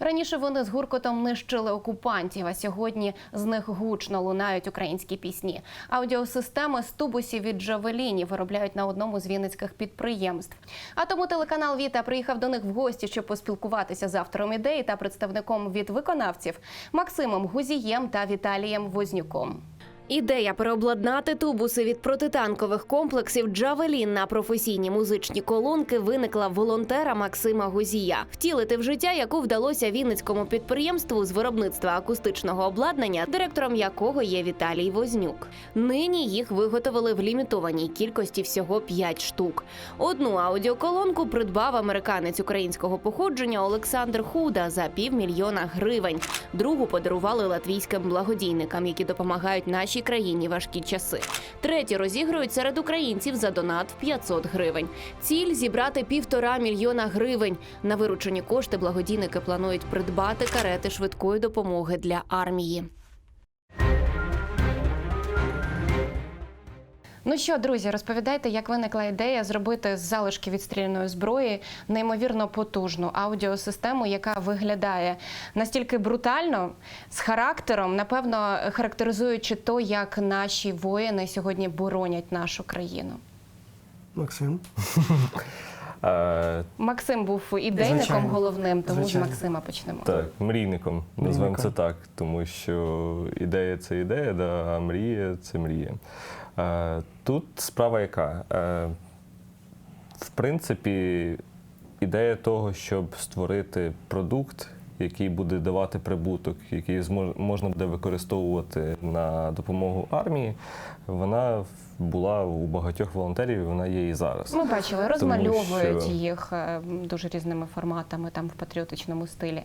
Раніше вони з гуркотом нищили окупантів, а сьогодні з них гучно лунають українські пісні. Аудіосистеми з тубусів від Джавеліні виробляють на одному з вінницьких підприємств. А тому телеканал Віта приїхав до них в гості, щоб поспілкуватися з автором ідеї та представником від виконавців Максимом Гузієм та Віталієм Вознюком. Ідея переобладнати тубуси від протитанкових комплексів Джавелін на професійні музичні колонки виникла волонтера Максима Гузія. Втілити в життя, яку вдалося вінницькому підприємству з виробництва акустичного обладнання, директором якого є Віталій Вознюк. Нині їх виготовили в лімітованій кількості всього 5 штук. Одну аудіоколонку придбав американець українського походження Олександр Худа за півмільйона гривень. Другу подарували латвійським благодійникам, які допомагають нашій країні важкі часи. Треті розігрують серед українців за донат в 500 гривень. Ціль зібрати півтора мільйона гривень. На виручені кошти благодійники планують придбати карети швидкої допомоги для армії. Ну що, друзі, розповідайте, як виникла ідея зробити з залишки відстріляної зброї неймовірно потужну аудіосистему, яка виглядає настільки брутально, з характером, напевно, характеризуючи то, як наші воїни сьогодні боронять нашу країну. Максим. Максим був ідейником Звичайно. головним, тому Звичайно. з Максима почнемо. так, мрійником, назвемо це так, тому що ідея це ідея, да, а мрія це мрія. Тут справа яка? В принципі, ідея того, щоб створити продукт, який буде давати прибуток, який можна буде використовувати на допомогу армії, вона була у багатьох волонтерів, і вона є і зараз. Ми бачили, розмальовують що- їх е, дуже різними форматами, там в патріотичному стилі.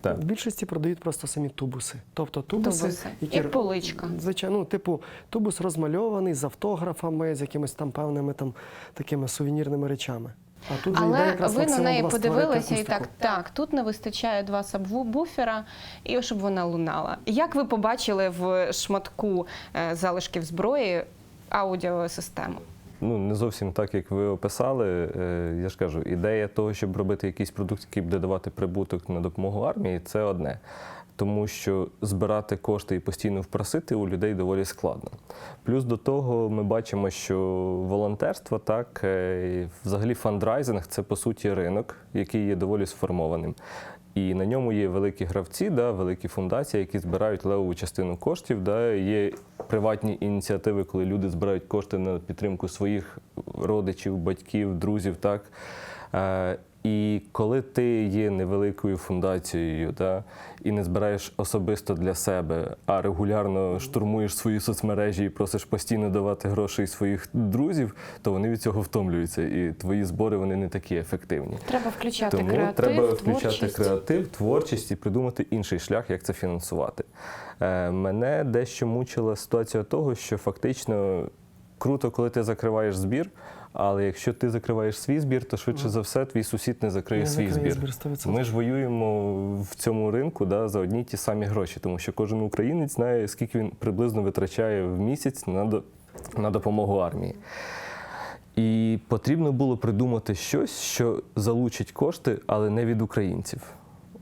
Так. В більшості продають просто самі тубуси. Тобто тубуси, Тубуси. які Як поличка. Звичайно, ну, типу, тубус розмальований з автографами, з якимись там певними там такими сувенірними речами. А тут Але якраз ви на неї подивилися і так, так, тут не вистачає два сабвуфера, і щоб вона лунала. Як ви побачили в шматку е, залишків зброї аудіосистему? Ну, не зовсім так, як ви описали. Е, Я ж кажу, ідея того, щоб робити якийсь продукт, який буде давати прибуток на допомогу армії, це одне. Тому що збирати кошти і постійно впросити у людей доволі складно. Плюс до того ми бачимо, що волонтерство, так, е, взагалі фандрайзинг це по суті ринок, який є доволі сформованим. І на ньому є великі гравці, да, великі фундації, які збирають левову частину коштів. Да, є приватні ініціативи, коли люди збирають кошти на підтримку своїх родичів, батьків, друзів. Так. І коли ти є невеликою фундацією да, і не збираєш особисто для себе, а регулярно штурмуєш свої соцмережі і просиш постійно давати гроші своїх друзів, то вони від цього втомлюються, і твої збори вони не такі ефективні. Треба включати Тому креатив, треба включати творчість. креатив, творчість і придумати інший шлях, як це фінансувати. Е, мене дещо мучила ситуація того, що фактично круто, коли ти закриваєш збір. Але якщо ти закриваєш свій збір, то швидше за все твій сусід не закриє Не свій збір. збір, 100%. Ми ж воюємо в цьому ринку да, за одні ті самі гроші, тому що кожен українець знає, скільки він приблизно витрачає в місяць на, на допомогу армії. І потрібно було придумати щось, що залучить кошти, але не від українців.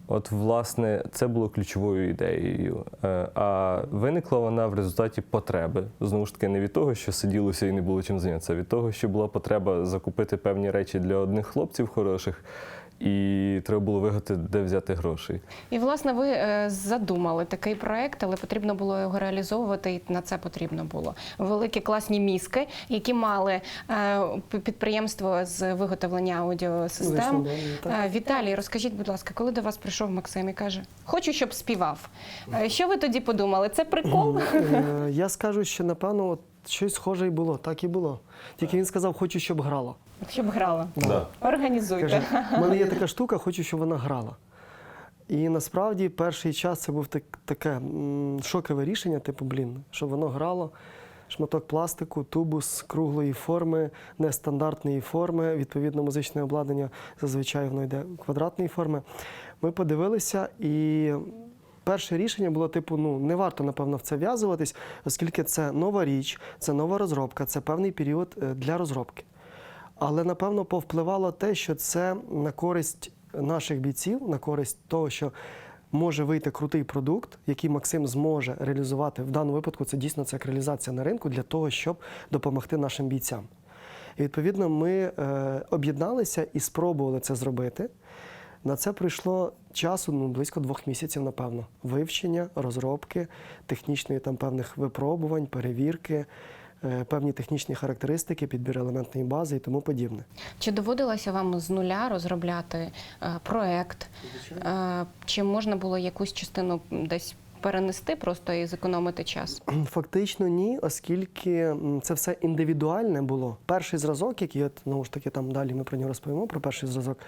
От, власне, це було ключовою ідеєю. Е, А виникла вона в результаті потреби. Знову ж таки, не від того, що сиділося і не було чим зайнятися, а від того, що була потреба закупити певні речі для одних хлопців хороших, і треба було вигадати, де взяти грошей. І власне ви е, задумали такий проект, але потрібно було його реалізовувати, і на це потрібно було великі класні мізки, які мали е, підприємство з виготовлення аудіосистем. Звісно. Е, Віталій, розкажіть, будь ласка, коли до вас прийшов Максим і каже: Хочу, щоб співав. Е, Що ви тоді подумали? Це прикол? Я скажу, що напевно от щось схоже і було, так і було. Тільки він сказав, хочу, щоб грала. Щоб грала. Да. Організуйте. Каже, в мене є така штука, хочу, щоб вона грала. І насправді перший час це був так, таке м, шокове рішення, типу, блін, щоб воно грало. Шматок пластику, тубус круглої форми, нестандартної форми. Відповідно, музичне обладнання зазвичай воно йде квадратної форми. Ми подивилися, і перше рішення було: типу, ну не варто напевно в це в'язуватись, оскільки це нова річ, це нова розробка, це певний період е, для розробки. Але напевно повпливало те, що це на користь наших бійців на користь того, що може вийти крутий продукт, який Максим зможе реалізувати. В даному випадку це дійсно це реалізація на ринку для того, щоб допомогти нашим бійцям. І відповідно ми е, об'єдналися і спробували це зробити. На це прийшло часу ну, близько двох місяців, напевно. Вивчення, розробки, технічної там певних випробувань, перевірки, певні технічні характеристики, підбір елементної бази і тому подібне. Чи доводилося вам з нуля розробляти е, проект? Е, чи можна було якусь частину десь перенести просто і зекономити час? Фактично ні, оскільки це все індивідуальне було. Перший зразок, який от, знову ж таки там далі ми про нього розповімо, про перший зразок,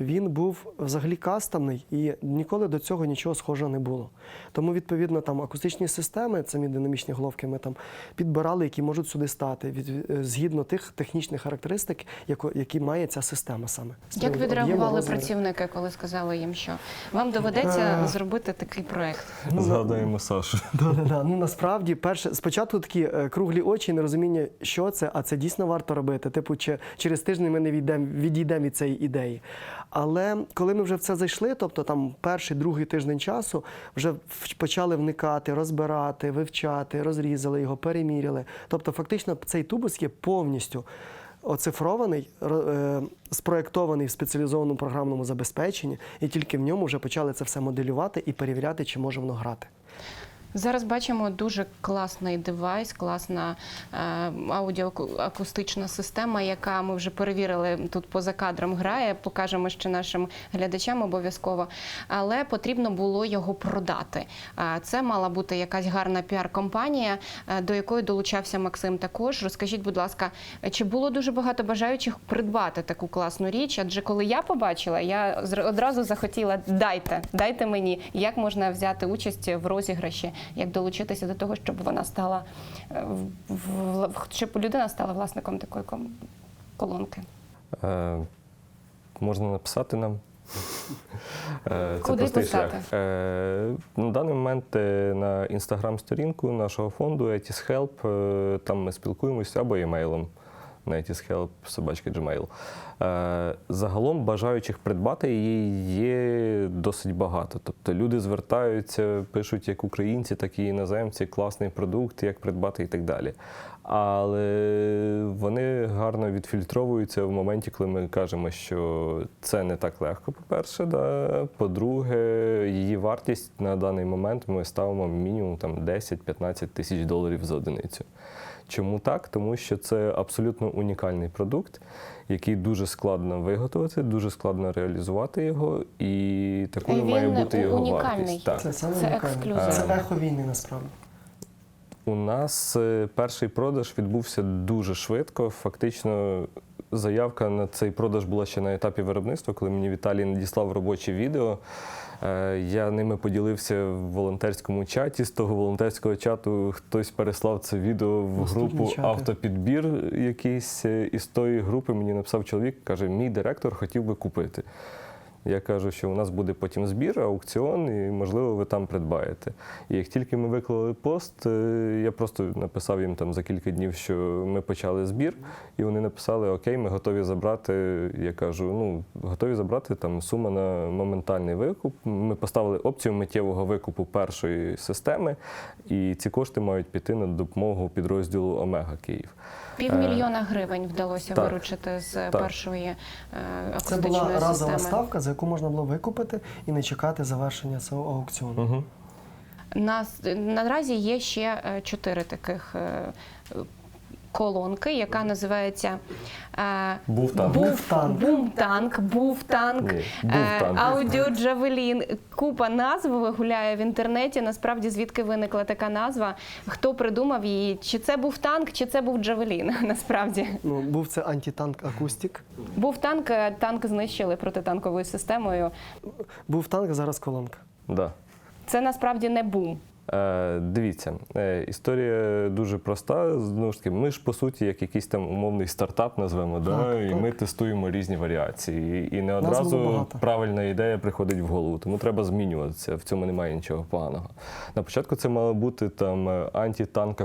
він був взагалі кастомний і ніколи до цього нічого схожого не було. Тому, відповідно, там акустичні системи, самі динамічні головки, ми там підбирали, які можуть сюди стати, від, е, згідно тих технічних характеристик, яко- які має ця система саме. Як відреагували працівники, коли сказали їм, що вам доведеться Е. зробити такий проект? Згадуємо Сашу. Да, да, да. Ну насправді, перше, спочатку такі е, круглі очі, нерозуміння, що це, а це дійсно варто робити. Типу, чи через тиждень ми не відійдемо відійдемо від цієї ідеї. Але коли ми вже в це зайшли, тобто там перший, другий тиждень часу, вже почали вникати, розбирати, вивчати, розрізали його, переміряли. Тобто, фактично, цей тубус є повністю. Оцифрований, ро- е, спроєктований в спеціалізованому програмному забезпеченні, і тільки в ньому вже почали це все моделювати і перевіряти, чи може воно грати. Зараз бачимо дуже класний девайс, класна е, аудіоакустична система, яка ми вже перевірили тут поза кадром грає. Покажемо ще нашим глядачам обов'язково. Але потрібно було його продати. Е, Це мала бути якась гарна піар-компанія, е, до якої долучався Максим. Також розкажіть, будь ласка, чи було дуже багато бажаючих придбати таку класну річ? Адже коли я побачила, я одразу захотіла дайте, дайте мені, як можна взяти участь в розіграші, як долучитися до того, щоб вона стала е, щоб людина стала власником такої колонки. Е, можна написати нам. Е, Куди простий писати? шлях. Е, на даний момент на інстаграм-сторінку нашого фонду ETIS Help, там ми спілкуємося або емейлом ETIS собачка Gmail. Е, Загалом бажаючих придбати її є досить багато. Тобто люди звертаються, пишуть як українці, так і іноземці, класний продукт, як придбати і так далі. Але вони гарно відфільтровуються в моменті, коли ми кажемо, що це не так легко, по-перше. Да? По-друге, її вартість на даний момент ми ставимо мінімум там 10-15 тисяч доларів за одиницю. Чому так? Тому що це абсолютно унікальний продукт, який дуже складно виготовити, дуже складно реалізувати його, і такою Він має бути його унікальний. вартість. Так. Це саме Це унікальне. ексклюзив. Це ехо війни насправді. У нас е, перший продаж відбувся дуже швидко. Фактично, заявка на цей продаж була ще на етапі виробництва, коли мені Віталій надіслав робоче відео. Е, Я ними поділився в волонтерському чаті. З того волонтерського чату хтось переслав це відео в групу автопідбір якийсь. із І з тої групи мені написав чоловік, каже: мій директор хотів би купити. Я кажу, що у нас буде потім збір, аукціон, і можливо ви там придбаєте. І як тільки ми виклали пост, е, я просто написав їм там за кілька днів, що ми почали збір, і вони написали: Окей, ми готові забрати. Я кажу, ну готові забрати там сума на моментальний викуп. Ми поставили опцію миттєвого викупу першої системи, і ці кошти мають піти на допомогу підрозділу Омега Київ. Півмільйона гривень вдалося так. виручити з Так. першої е, Це акустичної була разова системи. ставка, за яку можна було викупити і не чекати завершення цього аукціону. Угу. На наразі є ще е, чотири таких е, колонки, яка називається е, Був танк. Був Був-танк. Бум-танк, був танк, е, аудіо Джавелін. Купа назв гуляє в інтернеті. Насправді звідки виникла така назва? Хто придумав її? Чи це був танк, чи це був Джавелін? Насправді Ну, був це антитанк акустик. був танк, е, танк знищили протитанковою системою. Був танк, зараз колонка. Да. Це насправді не бум. Е, дивіться, е, історія дуже проста. Знову ж таки, ми ж по суті, як якийсь там умовний стартап назвемо, да? Так, і так. ми тестуємо різні варіації. І не одразу правильна ідея приходить в голову, тому треба змінюватися. В цьому немає нічого поганого. На початку це мало бути там е, анті-танк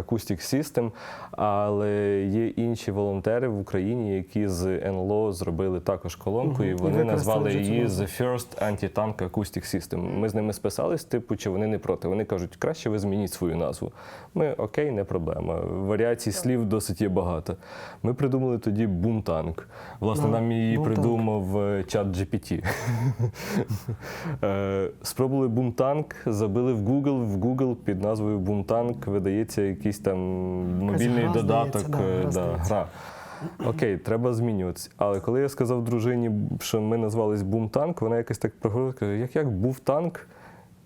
System, але є інші волонтери в Україні, які з НЛО зробили також колонку, Мгм. і І вони використали назвали її. The First Anti-Tank Acoustic System. Ми з ними списались, типу, чи вони не проти. Вони кажуть, краще ви змініть свою назву. Ми окей, не проблема. Варіацій слів досить є багато. Ми придумали тоді бумтанк. Власне, Да, нам її бумтанк. придумав е, чат GPT. Е, Спробували бумтанк, забили в Google. В Google під назвою бумтанк видається якийсь там мобільний гра, додаток. здається, да, е, да, гра. Окей, треба змінюватися. Але коли я сказав дружині, що ми назвались бумтанк, вона якось так проговорила, каже, як як був танк.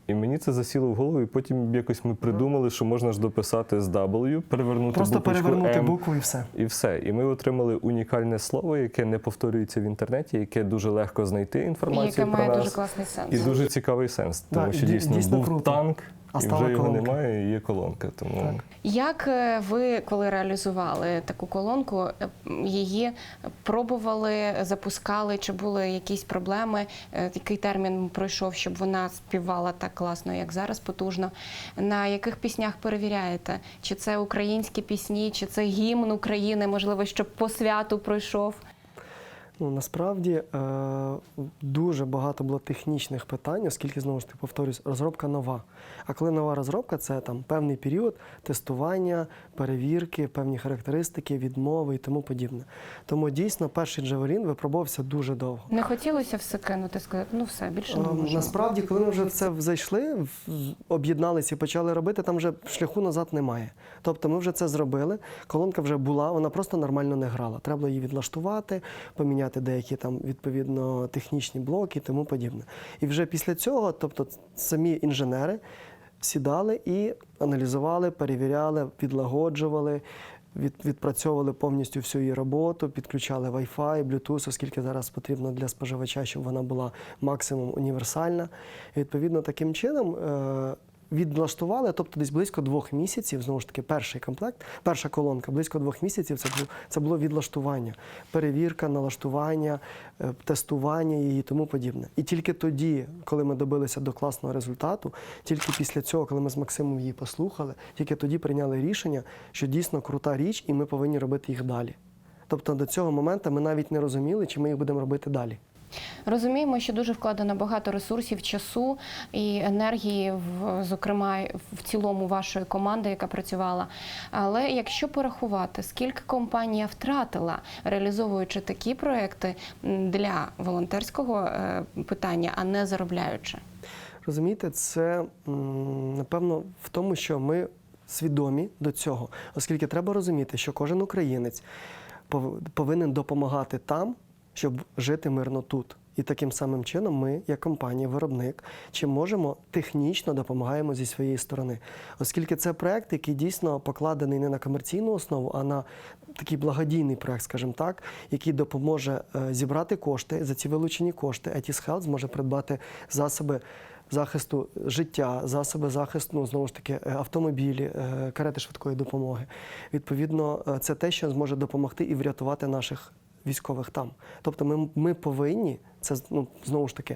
І мені це засіло в голову, і потім якось ми придумали, що можна ж дописати з W, перевернути Просто перевернути M, букву і все. і все. І ми отримали унікальне слово, яке не повторюється в інтернеті, яке дуже легко знайти І інформацію яке про має нас. дуже класний сенс. І дуже цікавий сенс, тому Да, що і дій- дійсно, дійсно був круто. танк, А і стала вже його колонка. немає, і є колонка. Тому Так. Як е, ви, коли реалізували таку колонку, е, її пробували, запускали, чи були якісь проблеми? Е, Який термін пройшов, щоб вона співала так класно, як зараз, потужно? На яких піснях перевіряєте? Чи це українські пісні, чи це гімн України, можливо, щоб по святу пройшов? Ну, насправді е, дуже багато було технічних питань, оскільки знову ж таки повторюсь, розробка нова. А коли нова розробка, це там певний період тестування, перевірки, певні характеристики, відмови і тому подібне. Тому дійсно перший Джавелін випробувався дуже довго. Не хотілося все кинути, сказати, ну все, більше не Ем, можу. Насправді, коли ми вже в це зайшли, об'єдналися і почали робити, там вже шляху назад немає. Тобто ми вже це зробили, колонка вже була, вона просто нормально не грала. Треба було її відлаштувати, поміняти деякі там відповідно технічні блоки і тому подібне. І вже після цього, тобто самі інженери сідали і аналізували, перевіряли, відлагоджували. Від, відпрацьовували повністю всю її роботу, підключали Wi-Fi, Bluetooth, оскільки зараз потрібно для споживача, щоб вона була максимум універсальна. І відповідно таким чином е, відлаштували, тобто десь близько двох місяців, знову ж таки, перший комплект, перша колонка, близько двох місяців це було, це було відлаштування, перевірка, налаштування, е, тестування її і тому подібне. І тільки тоді, коли ми добилися до класного результату, тільки після цього, коли ми з Максимом її послухали, тільки тоді прийняли рішення, що дійсно крута річ, і ми повинні робити їх далі. Тобто до цього моменту ми навіть не розуміли, чи ми їх будемо робити далі. Розуміємо, що дуже вкладено багато ресурсів, часу і енергії, зокрема в цілому вашої команди, яка працювала. Але якщо порахувати, скільки компанія втратила, реалізовуючи такі проекти для волонтерського е, питання, а не заробляючи. Розумієте, це напевно в тому, що ми свідомі до цього, оскільки треба розуміти, що кожен українець пов- повинен допомагати там, щоб жити мирно тут. І таким самим чином ми, як компанія, виробник, чим можемо технічно допомагаємо зі своєї сторони, оскільки це проект, який дійсно покладений не на комерційну основу, а на такий благодійний проект, скажімо так, який допоможе е, зібрати кошти за ці вилучені кошти. Etis Health зможе придбати засоби захисту життя, засоби захисту, ну, знову ж таки, е, автомобілі, е, карети швидкої допомоги. Відповідно, це те, що зможе допомогти і врятувати наших військових там. Тобто, ми, ми повинні це ну, знову ж таки.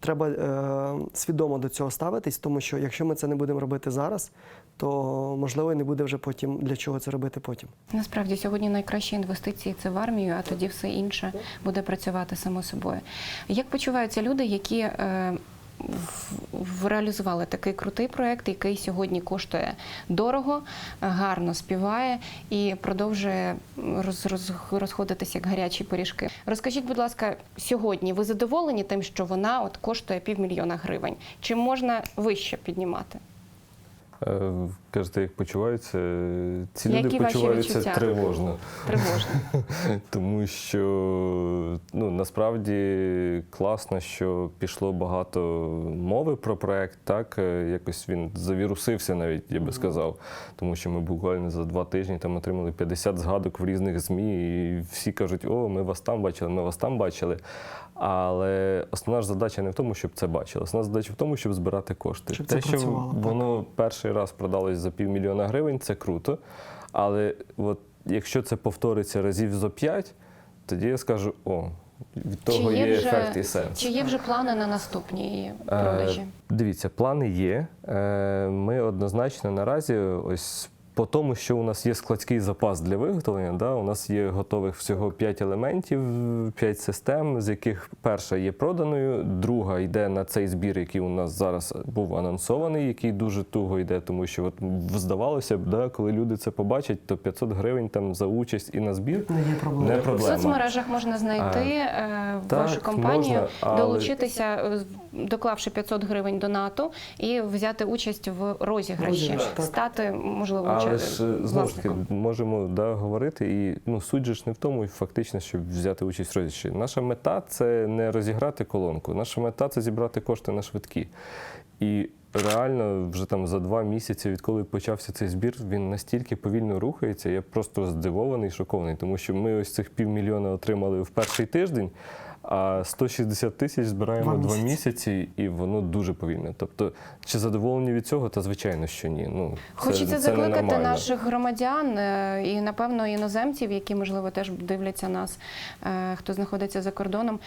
Треба е, свідомо до цього ставитись, тому що якщо ми це не будемо робити зараз, то можливо і не буде вже потім для чого це робити потім. Насправді сьогодні найкращі інвестиції це в армію, а тоді все інше буде працювати само собою. Як почуваються люди, які е, реалізували такий крутий проект, який сьогодні коштує дорого, гарно співає і продовжує роз, роз, розходитися як гарячі пиріжки. Розкажіть, будь ласка, сьогодні ви задоволені тим, що вона от коштує півмільйона гривень? Чи можна вище піднімати? Е, Кажете, як почуваються? Ці Які люди почуваються тривожно. Тривожно. Тому що ну, насправді класно, що пішло багато мови про проект. Так Е, якось він завірусився, навіть я би сказав. Тому що ми буквально за два тижні там отримали 50 згадок в різних змі, і всі кажуть, о, ми вас там бачили, ми вас там бачили. Але основна ж задача не в тому, щоб це бачили. Основна задача в тому, щоб збирати кошти. Щоб це Те, що працювало, так. воно перший раз продалось за півмільйона гривень, це круто. Але от якщо це повториться разів зо п'ять, тоді я скажу: о, від того є, ефект і сенс. чи є вже плани на наступні Е, продажі? Дивіться, плани є. Е, Ми однозначно наразі ось. По тому, що у нас є складський запас для виготовлення, да, у нас є готових всього 5 елементів, 5 систем, з яких перша є проданою, друга йде на цей збір, який у нас зараз був анонсований, який дуже туго йде, тому що от здавалося б, да, коли люди це побачать, то 500 гривень там за участь і на збір Не є проблеми. не В соцмережах можна знайти е, так, вашу компанію, можна, але- долучитися, е, доклавши 500 гривень донату і взяти участь в розіграші, Розіграш, стати можливо Але ж е, знову ж таки можемо да, говорити, і ну суть же ж не в тому, фактично, щоб взяти участь в розіграші. Наша мета це не розіграти колонку. Наша мета це зібрати кошти на швидкі. І реально, вже там за два місяці, відколи почався цей збір, він настільки повільно рухається. Я просто здивований, шокований, тому що ми ось цих півмільйона отримали в перший тиждень. А 160 тисяч збираємо Два два місяці. і воно дуже повільне. Тобто, чи задоволені від цього? Та звичайно, що ні. Ну це, Хочеться це закликати наших громадян е, і, напевно, іноземців, які, можливо, теж дивляться нас, е, хто знаходиться за кордоном.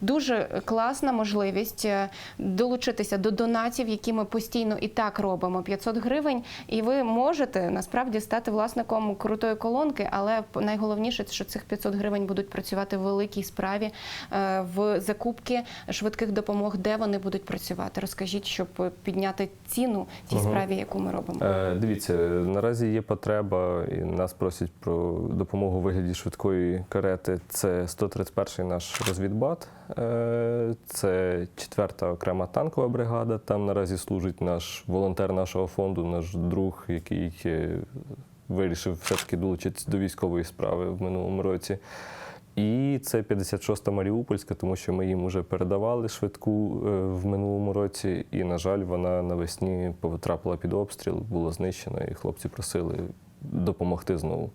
Дуже класна можливість е, долучитися до донатів, які ми постійно і так робимо. 500 гривень, і ви можете насправді стати власником крутої колонки, але найголовніше, що цих 500 гривень будуть працювати в великій справі в закупки швидких допомог, де вони будуть працювати. Розкажіть, щоб підняти ціну тій Мгм. справі, яку ми робимо. Е, Дивіться, наразі є потреба, і нас просять про допомогу у вигляді швидкої карети. Це 131 наш розвідбат, е, це 4-та окрема танкова бригада. Там наразі служить наш волонтер нашого фонду, наш друг, який е, вирішив все-таки долучитися до військової справи в минулому році. І це 56-та Маріупольська, тому що ми їм вже передавали швидку е, в минулому році, і, на жаль, вона навесні потрапила під обстріл, була знищена, і хлопці просили допомогти знову.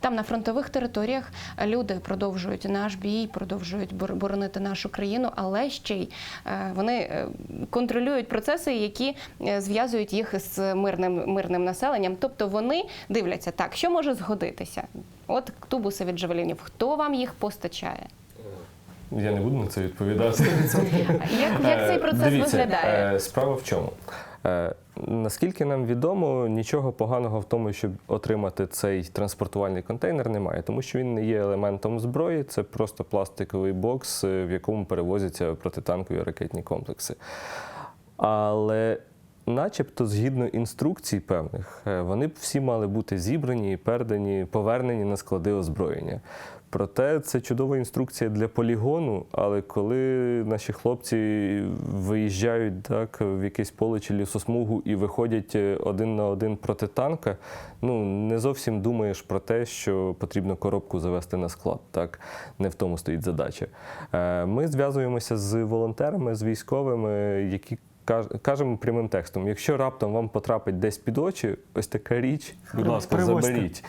Там на фронтових територіях люди продовжують наш бій, продовжують бор- боронити нашу країну, але ще й е, вони е, контролюють процеси, які зв'язують їх з мирним мирним населенням. Тобто вони дивляться так, що може згодитися. От тубуси від джавелінів, хто вам їх постачає? Я не буду на це відповідати. Як, як цей процес Е, Дивіться, виглядає? е, Справа в чому? Е, Наскільки нам відомо, нічого поганого в тому, щоб отримати цей транспортувальний контейнер, немає, тому що він не є елементом зброї, це просто пластиковий бокс, в якому перевозяться протитанкові ракетні комплекси. Але, начебто, згідно інструкцій певних, е, вони б всі мали бути зібрані передані, повернені на склади озброєння. Проте це чудова інструкція для полігону, але коли наші хлопці виїжджають так, в якесь поле чи лісосмугу і виходять е, один на один проти танка, ну не зовсім думаєш про те, що потрібно коробку завести на склад. Так не в тому стоїть задача. Е, Ми зв'язуємося з волонтерами, з військовими, які кажемо прямим текстом: якщо раптом вам потрапить десь під очі, ось така річ, будь ласка, заберіть.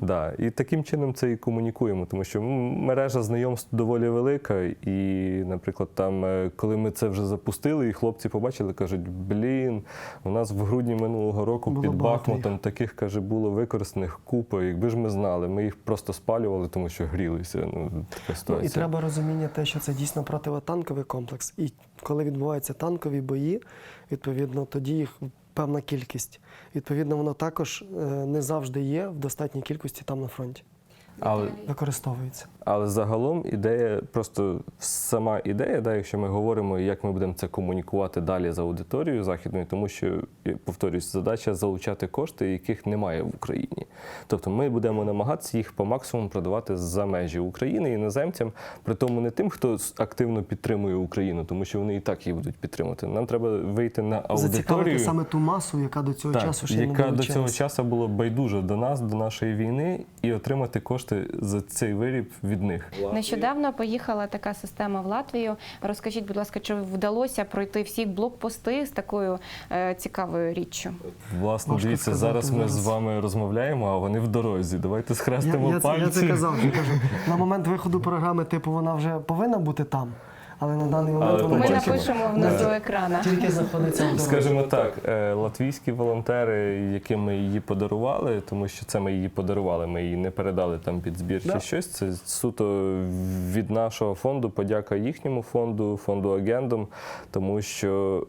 Да. І таким чином це і комунікуємо, тому що мережа знайомств доволі велика. І, наприклад, там, е, коли ми це вже запустили, і хлопці побачили, кажуть: блін, у нас в грудні минулого року Було під Бахмутом таких каже було використаних купа. Якби ж ми знали, ми їх просто спалювали, тому що грілися. Ну, така Ну, і треба розуміння те, що це дійсно противотанковий комплекс. І коли відбуваються танкові бої, відповідно, тоді їх певна кількість. Відповідно, воно також е, не завжди є в достатній кількості там на фронті. Але Використовується. Але загалом ідея, просто сама ідея, да, якщо ми говоримо, як ми будемо це комунікувати далі з аудиторією західною, тому що, повторюсь, задача залучати кошти, яких немає в Україні. Тобто ми будемо намагатися їх по максимуму продавати за межі України іноземцям, при тому не тим, хто активно підтримує Україну, тому що вони і так її будуть підтримувати. Нам треба вийти на аудиторію Зацікавити саме ту масу, яка до цього Так, часу ще не яка до цього часу була байдужа до нас, до нашої війни, і отримати кошти за цей виріб від них. Нещодавно поїхала така система в Латвію. Розкажіть, будь ласка, чи вдалося пройти всі блокпости з такою е, цікавою річчю? Власне, Важко дивіться, сказати зараз ми з вами розмовляємо, а вони в дорозі. Давайте схрестимо я, це, пальці. я це казав. Я кажу, на момент виходу програми, типу, вона вже повинна бути там. Але на даний момент Але воно Ми тільки, напишемо внизу Да. екрана. тільки знаходиться в. Скажімо так, е, латвійські волонтери, яким ми її подарували, тому що це ми її подарували, ми її не передали там під збір Да. чи щось. Це суто від нашого фонду. Подяка їхньому фонду, фонду агендам, тому що,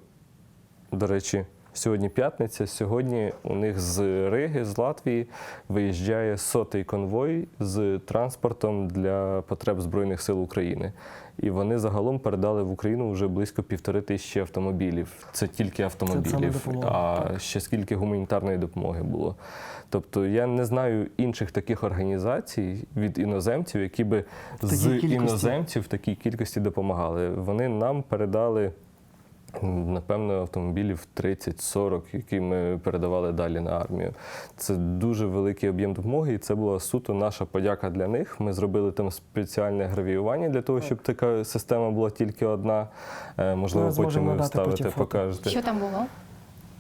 до речі. Сьогодні п'ятниця. Сьогодні у них з Риги, з Латвії, виїжджає сотий конвой з транспортом для потреб Збройних сил України. І вони загалом передали в Україну вже близько півтори тисячі автомобілів. Це тільки автомобілів, допомога, а ще скільки гуманітарної допомоги було. Тобто я не знаю інших таких організацій від іноземців, які би з кількості. іноземців в такій кількості допомагали. Вони нам передали. Напевно, автомобілів 30-40, які ми передавали далі на армію. Це дуже великий об'єм допомоги, і це була суто наша подяка для них. Ми зробили там спеціальне гравіювання для того, щоб така система була тільки одна. Е, Можливо, Ми потім ви вставите, потім покажете. Що там було? Там,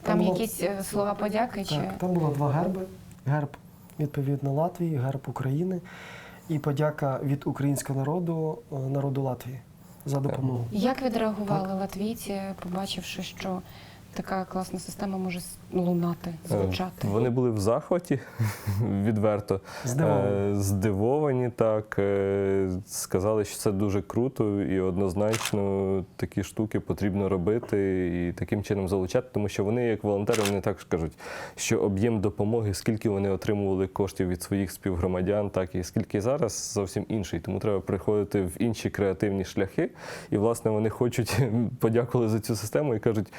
Там було- якісь е, слова подяки чи там було два герби. Герб відповідно Латвії, герб України і подяка від українського народу е, народу Латвії за допомогу. як відреагували латвійці, побачивши, що така класна система може лунати, звучати? Е, Вони були в захваті відверто. Здивовані. Е, Здивовані, так. Е, Сказали, що це дуже круто і однозначно такі штуки потрібно робити і таким чином залучати, тому що вони, як волонтери, вони також кажуть, що об'єм допомоги, скільки вони отримували коштів від своїх співгромадян, так і скільки зараз зовсім інший. Тому треба приходити в інші креативні шляхи. І, власне, вони хочуть подякували за цю систему і кажуть,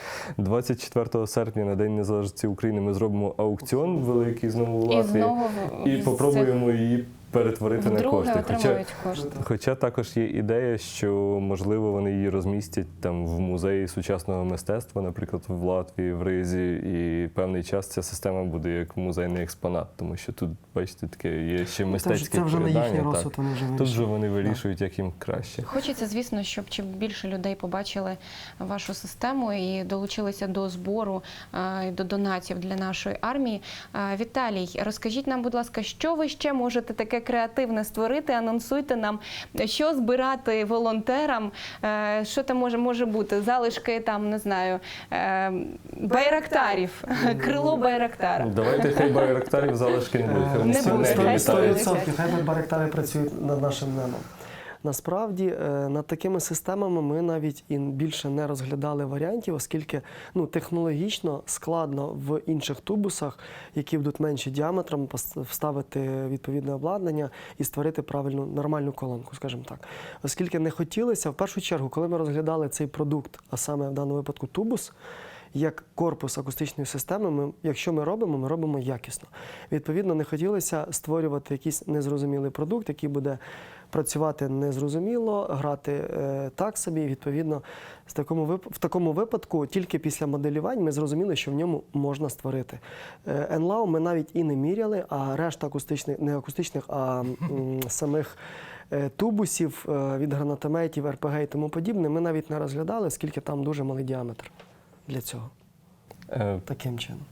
24 серпня на День Незалежності України ми зробимо аукціон великий знову в І Латвії знову в- і з попробуємо її перетворити на вдруге кошти. Хоча, отримують кошти. хоча також є ідея, що можливо вони її розмістять там в музеї сучасного мистецтва, наприклад, в Латвії, в Ризі, і певний час ця система буде як музейний експонат, тому що тут, бачите, таке є ще Це мистецьке це вже на передання, їхній так. розсуд вони вже Тут же вирішують. вони вирішують, як їм краще. Хочеться, звісно, щоб чим більше людей побачили вашу систему і долучилися до збору е, і до донатів для нашої армії. Е, Віталій, розкажіть нам, будь ласка, що ви ще можете таке креативне створити? Анонсуйте нам, що збирати волонтерам, е, що там може, може бути? Залишки там, не знаю, е, байрактарів, крило байрактара. Ну, Давайте хай байрактарів залишки не буде. Не буде, хай літають. стоїть. 100%. Хай баректари працюють над нашим небом. Насправді е, над такими системами ми навіть і більше не розглядали варіантів, оскільки ну, технологічно складно в інших тубусах, які будуть менші діаметром, вставити відповідне обладнання і створити правильну нормальну колонку, скажімо так. Оскільки не хотілося, в першу чергу, коли ми розглядали цей продукт, а саме в даному випадку тубус. Як корпус акустичної системи, ми, якщо ми робимо, ми робимо якісно. Відповідно, не хотілося створювати якийсь незрозумілий продукт, який буде працювати незрозуміло, грати е, так собі. І, Відповідно, в такому, в такому випадку тільки після моделювань ми зрозуміли, що в ньому можна створити. Енлау ми навіть і не міряли, а решта акустичних, не акустичних, а самих. е, Тубусів е, від гранатометів, РПГ і тому подібне, ми навіть не розглядали, оскільки там дуже малий діаметр для цього. Е, Таким чином.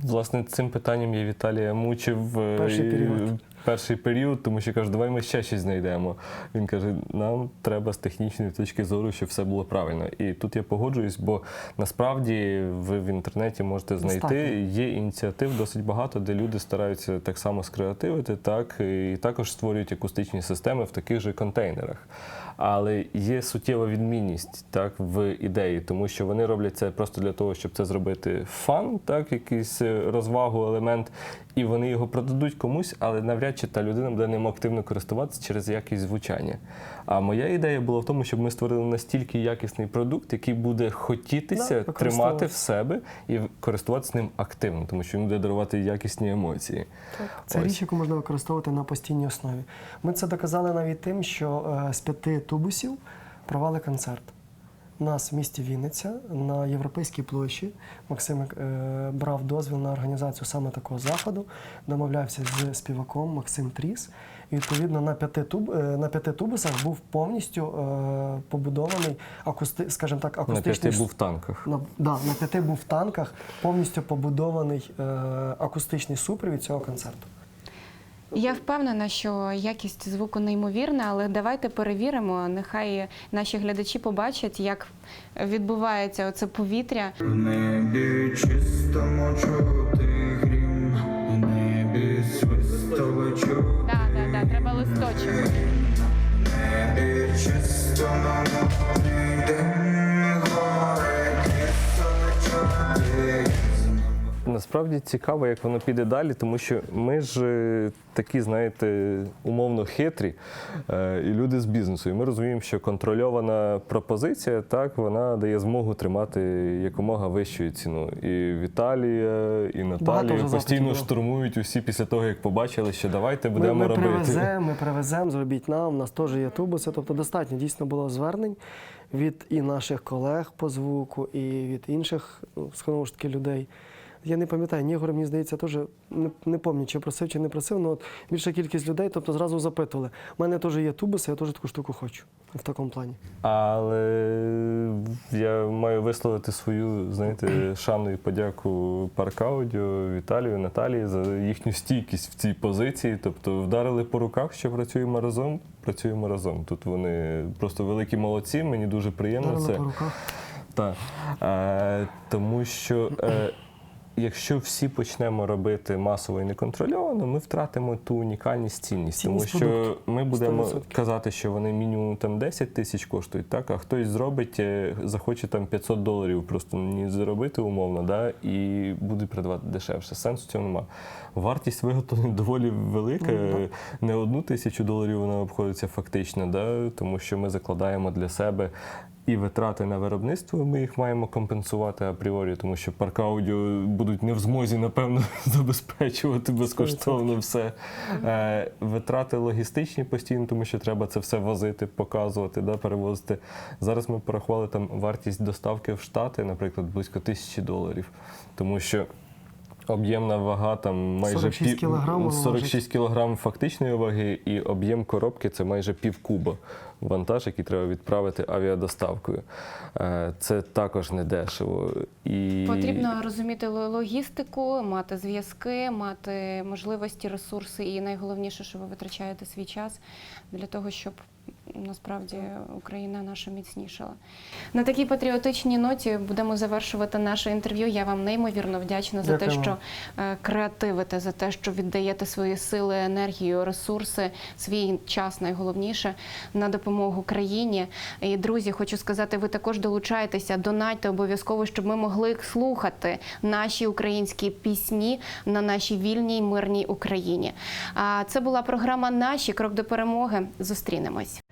Власне, цим питанням я Віталія мучив Перший період. Перший період, тому що каже, давай ми ще щось знайдемо. Він каже, нам треба з технічної точки зору, щоб все було правильно. І тут я погоджуюсь, бо насправді ви в інтернеті можете знайти Достатньо. є ініціатив досить багато, де люди стараються так само скреативити, так і також створюють акустичні системи в таких же контейнерах. Але є суттєва відмінність так в ідеї, тому що вони роблять це просто для того, щоб це зробити фан, так якийсь е, розвагу, елемент, і вони його продадуть комусь, але навряд чи та людина буде ним активно користуватися через якість звучання. А моя ідея була в тому, щоб ми створили настільки якісний продукт, який буде хотітися Да, тримати в себе і користуватися ним активно, тому що він буде дарувати якісні емоції. Це Ось. річ, яку можна використовувати на постійній основі. Ми це доказали навіть тим, що е, з п'яти тубусів провели концерт. У нас в місті Вінниця на Європейській площі Максим е, брав дозвіл на організацію саме такого заходу, домовлявся з співаком Максим Тріс. І відповідно на п'яти туб, е, на п'яти тубусах був повністю е, побудований акусти, скажімо так, На акустичний п'яти був в танках. на, да, на п'яти був в танках повністю побудований е, акустичний супровід цього концерту. Я впевнена, що якість звуку неймовірна, але давайте перевіримо. Нехай наші глядачі побачать, як відбувається оце повітря. В небі чистому чути грім, в небі свистове чути, Так, так, так, треба листочок. в небі чистому морі Насправді цікаво, як воно піде далі, тому що ми ж е, такі, знаєте, умовно хитрі е, і люди з бізнесу. І ми розуміємо, що контрольована пропозиція так вона дає змогу тримати якомога вищу ціну. І Віталія, і Наталія постійно було. штурмують усі після того, як побачили, що давайте будемо ми, ми робити. привеземо, ми привеземо, зробіть нам, у нас теж є тубуси. Тобто достатньо дійсно було звернень від і наших колег по звуку, і від інших ну, знову ж таки людей. Я не пам'ятаю, Нігор, мені здається, теж не, не пам'ятаю, чи просив, чи не просив. Ну от більша кількість людей, тобто зразу запитували. У мене теж є тубуси, я теж таку штуку хочу в такому плані. Але я маю висловити свою, знаєте, шану і подяку Парк Аудіо, Віталію, Наталії за їхню стійкість в цій позиції. Тобто вдарили по руках, що працюємо разом, працюємо разом. Тут вони просто великі молодці, мені дуже приємно Дарили це. по руках. Так. Е, тому що е, якщо всі почнемо робити масово і неконтрольовано, ми втратимо ту унікальність, цінність. Цінність тому що продукту. ми будемо 100%. казати, що вони мінімум там 10 тисяч коштують, так, а хтось зробить, е, захоче там 500 доларів просто мені заробити умовно, да, і буде продавати дешевше. Сенсу цього нема. Вартість виготовлення доволі велика. Ну, Не одну тисячу доларів вона обходиться фактично, да, тому що ми закладаємо для себе. І витрати на виробництво ми їх маємо компенсувати апріорі, тому що парк аудіо будуть не в змозі, напевно, забезпечувати безкоштовно все. Е, витрати логістичні постійно, тому що треба це все возити, показувати, да, перевозити. Зараз ми порахували там вартість доставки в Штати, наприклад, близько тисячі доларів, тому що. Об'ємна вага там майже 46 пів- кілограм воно 46 кілограм фактичної ваги, і об'єм коробки це майже пів куба вантаж, який треба відправити авіадоставкою. Е, Це також не дешево. І... Потрібно розуміти логістику, мати зв'язки, мати можливості, ресурси, і найголовніше, що ви витрачаєте свій час для того, щоб насправді Україна наша міцнішала. На такій патріотичній ноті будемо завершувати наше інтерв'ю. Я вам неймовірно вдячна за те, що е, креативите, за те, що віддаєте свої сили, енергію, ресурси, свій час найголовніше на допомогу країні. І друзі, хочу сказати, ви також долучайтеся, донайте обов'язково, щоб ми могли слухати наші українські пісні на нашій вільній мирній Україні. А це була програма Наші крок до перемоги. Зустрінемось.